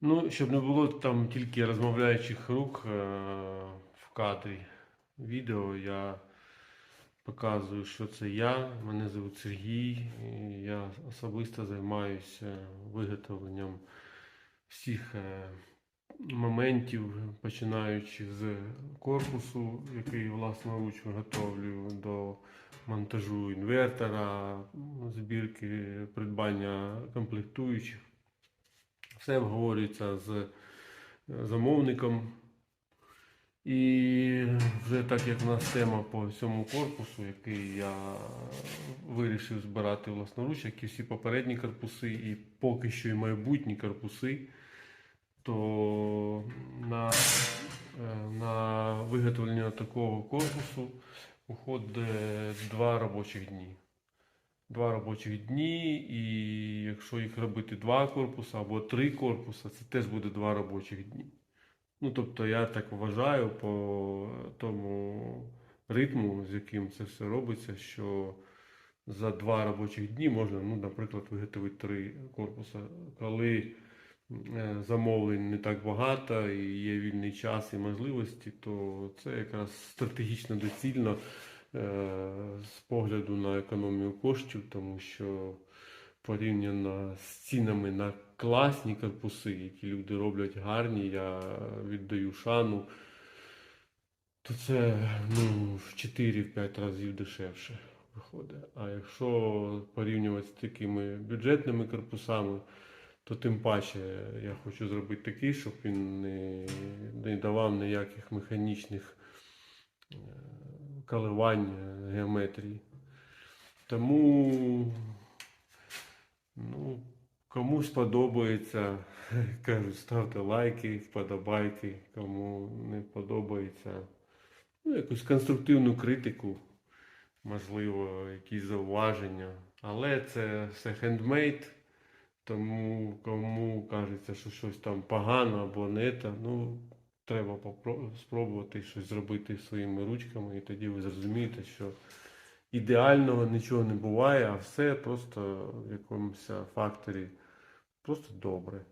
Ну, щоб не було там тільки розмовляючих рук е, в кадрі відео, я показую, що це я. Мене звуть Сергій. Я особисто займаюся виготовленням всіх е, моментів, починаючи з корпусу, який власноруч виготовлюю, до монтажу інвертора, збірки, придбання комплектуючих. Все обговорюється з е, замовником. І вже так як в нас тема по цьому корпусу, який я вирішив збирати власноруч, як і всі попередні корпуси, і поки що і майбутні корпуси, то на, е, на виготовлення такого корпусу уходить два робочих дні. Два робочих дні, і якщо їх робити два корпуси або три корпуси, це теж буде два робочих дні. Ну, тобто я так вважаю по тому ритму, з яким це все робиться, що за два робочих дні можна, ну, наприклад, виготовити три корпуси. Коли е, замовлень не так багато і є вільний час і можливості, то це якраз стратегічно доцільно з погляду на економію коштів, тому що порівняно з цінами на класні корпуси, які люди роблять гарні, я віддаю шану, то це ну, в 4-5 разів дешевше виходить. А якщо порівнювати з такими бюджетними корпусами, то тим паче я хочу зробити такий, щоб він не, не давав ніяких механічних коливань е, геометрії. Тому Ну, комусь подобається, кажуть, ставте лайки, вподобайки, кому не подобається. Ну, якусь конструктивну критику, можливо, якісь зауваження. Але це все хендмейд, тому кому кажеться, що щось там погано або не те, ну, треба спробувати щось зробити своїми ручками, і тоді ви зрозумієте, що ідеального нічого не буває, а все просто в якомусь факторі просто добре.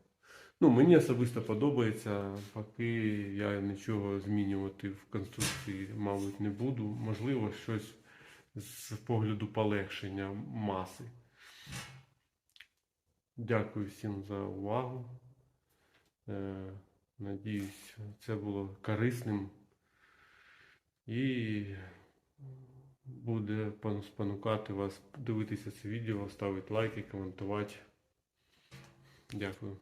Ну, мені особисто подобається, поки я нічого змінювати в конструкції, мабуть, не буду. Можливо, щось з погляду полегшення маси. Дякую всім за увагу. Надіюсь, це було корисним. І буде спонукати вас дивитися це відео, ставити лайки, коментувати. Дякую.